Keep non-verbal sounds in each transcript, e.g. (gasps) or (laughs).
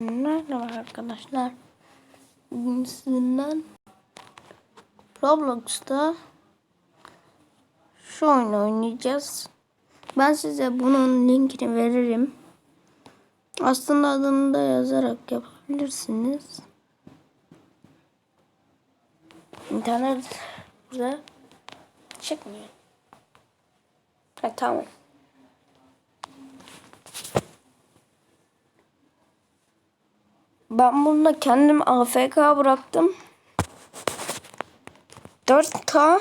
Merhaba arkadaşlar. Bugün sizinle Roblox'ta şu oyunu oynayacağız. Ben size bunun linkini veririm. Aslında adını da yazarak yapabilirsiniz. İnternet burada çıkmıyor. Ha, tamam. Ben bunda kendim AFK bıraktım. 4K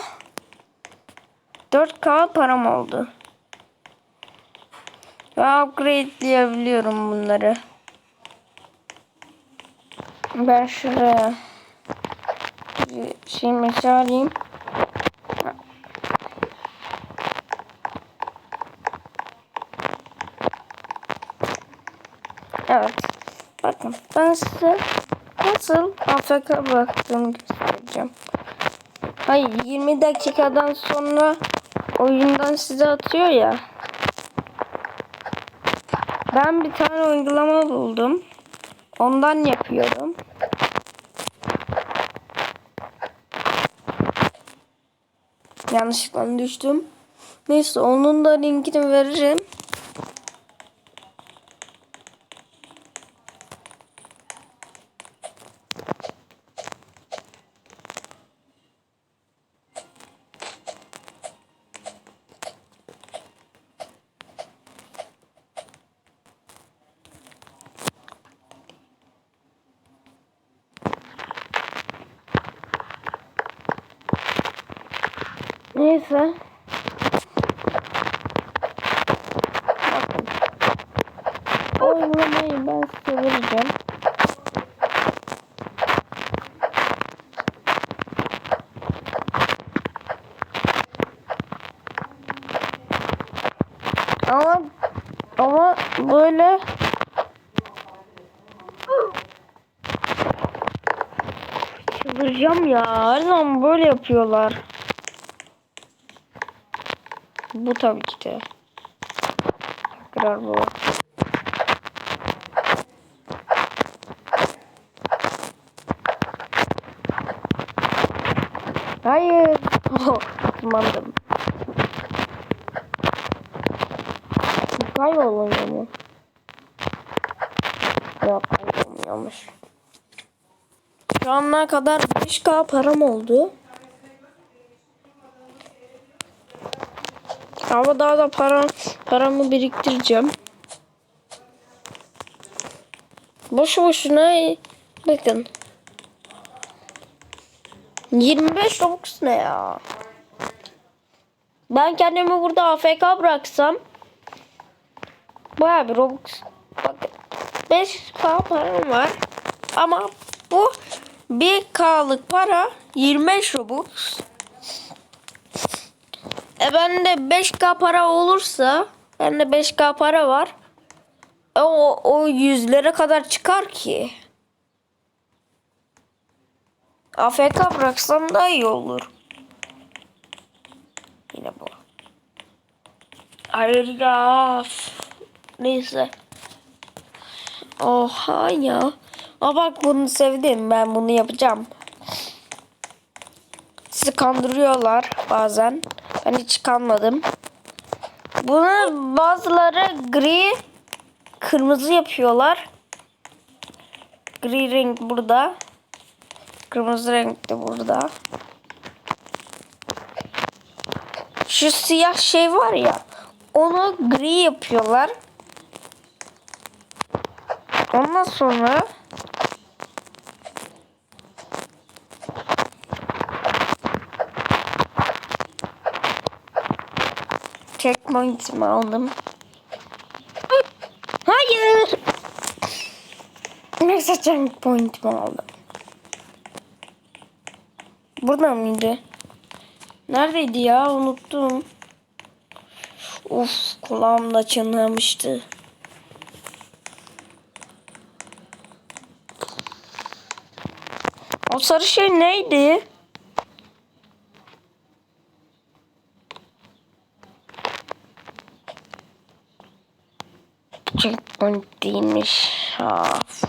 4K param oldu. Ve upgrade'leyebiliyorum bunları. Ben şuraya şey mesela alayım. Evet. Bakın ben size nasıl AFK bıraktığımı göstereceğim. Hayır 20 dakikadan sonra oyundan size atıyor ya. Ben bir tane uygulama buldum. Ondan yapıyorum. Yanlışlıkla düştüm. Neyse onun da linkini veririm. Neyse. Bakın. O uygulamayı ben size vereceğim. Ama ama böyle Çıldıracağım ya. Her zaman böyle yapıyorlar. Bu tabii ki de. Tekrar bu. Hayır. Kumandım. Kayboluyor mu? Yok kaybolmuyormuş. Şu ana kadar 5k param oldu. Ama daha da para paramı biriktireceğim. Boşu boşuna bakın. 25 Robux ne ya? Ben kendimi burada AFK bıraksam Baya bir Robux bakın 5k param var ama bu 1k'lık para 25 Robux e bende 5k para olursa bende 5k para var. E o, o yüzlere kadar çıkar ki. AFK bıraksam daha iyi olur. Yine bu. Hayır ya. Neyse. Oha ya. Aa bak bunu sevdim. Ben bunu yapacağım. Sizi kandırıyorlar bazen. Ben hiç kanmadım. Bunu bazıları gri kırmızı yapıyorlar. Gri renk burada. Kırmızı renk de burada. Şu siyah şey var ya. Onu gri yapıyorlar. Ondan sonra checkpoint'imi aldım. Hayır. Neyse checkpoint'imi aldım. Burada mıydı? Neredeydi ya? Unuttum. Of kulağımda çınlamıştı. O sarı şey neydi? On değilmiş. Of.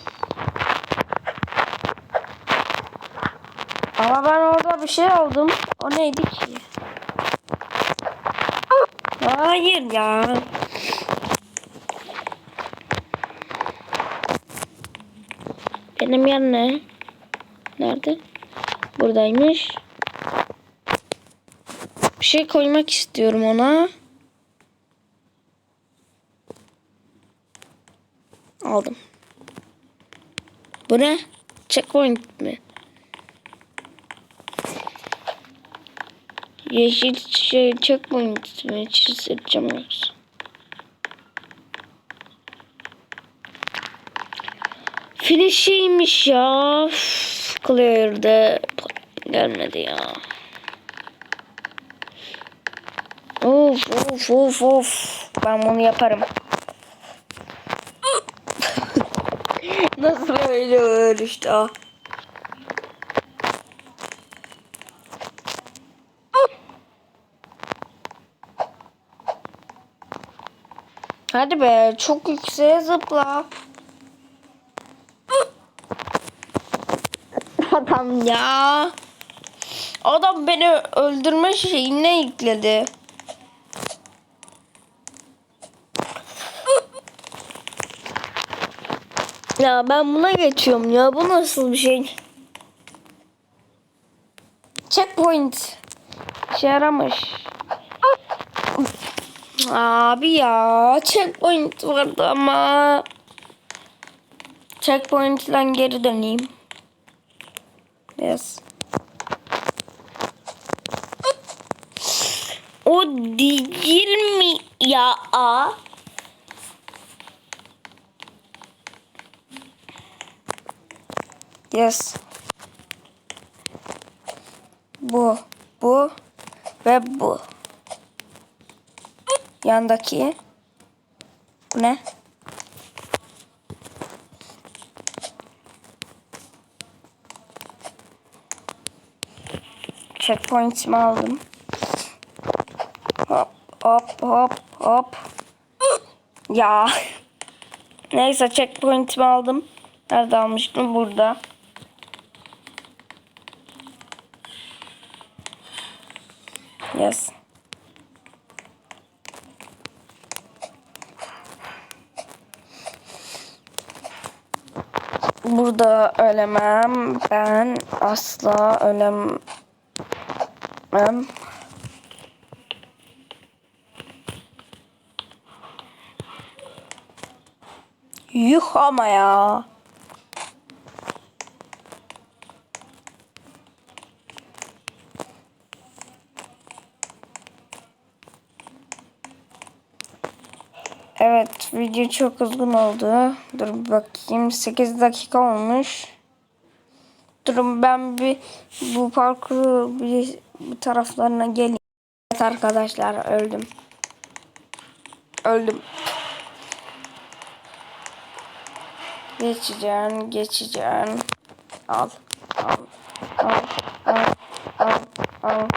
Ama ben orada bir şey aldım. O neydi ki? Hayır ya. Benim yer ne? Nerede? Buradaymış. Bir şey koymak istiyorum ona. Aldım. Bu ne? Checkpoint mi? Yeşil şey checkpoint mi çizeceğim yoksa? Finish'iymiş ya. Üf, Clear'de gelmedi ya. Of of of of. Ben bunu yaparım. Nasıl öyle öyle işte. ah. Hadi be çok yükseğe zıpla. Adam ya. Adam beni öldürme şeyine yükledi. Ya ben buna geçiyorum ya. Bu nasıl bir şey? Checkpoint. İşe yaramış. Abi ya. Checkpoint vardı ama. Checkpoint'den geri döneyim. Yes. O değil mi ya? Yes. Bu, bu ve bu. Yandaki. Bu ne? Checkpoint'imi aldım. Hop hop hop hop. Ya. Neyse checkpoint'imi aldım. Nerede almıştım? Burada. Yes. Burada ölemem. Ben asla ölemem. Yuh ama ya. Evet video çok uzun oldu. Dur bir bakayım 8 dakika olmuş. Durun ben bir bu parkuru bir bu taraflarına geleyim. Evet arkadaşlar öldüm. Öldüm. Geçeceğim, geçeceğim. Al, al, al, al, al, al.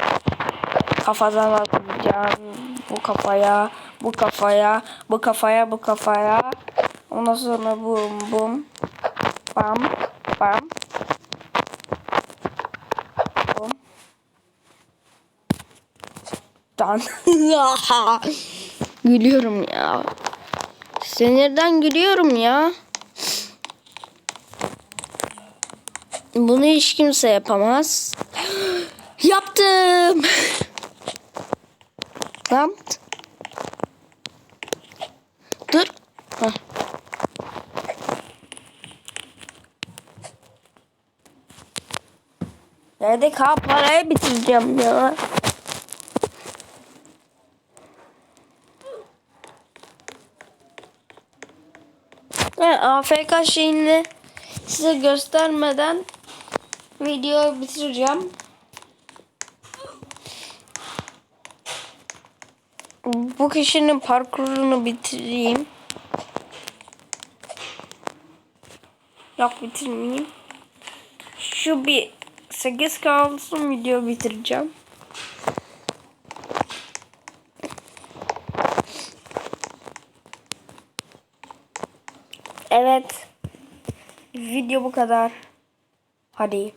Kafadan atacağım. Bu kafaya, bu kafaya, bu kafaya, bu kafaya. Ondan sonra bum bum. Bam, bam. Bum. Dan. (laughs) gülüyorum ya. Sinirden gülüyorum ya. Bunu hiç kimse yapamaz. (gasps) Yaptım. (laughs) Tamam. Nerede kal parayı bitireceğim ya. Evet, AFK şeyini size göstermeden videoyu bitireceğim. Bu kişinin parkurunu bitireyim. Yok bitirmeyeyim. Şu bir 8 kalsın video bitireceğim. Evet. Video bu kadar. Hadi.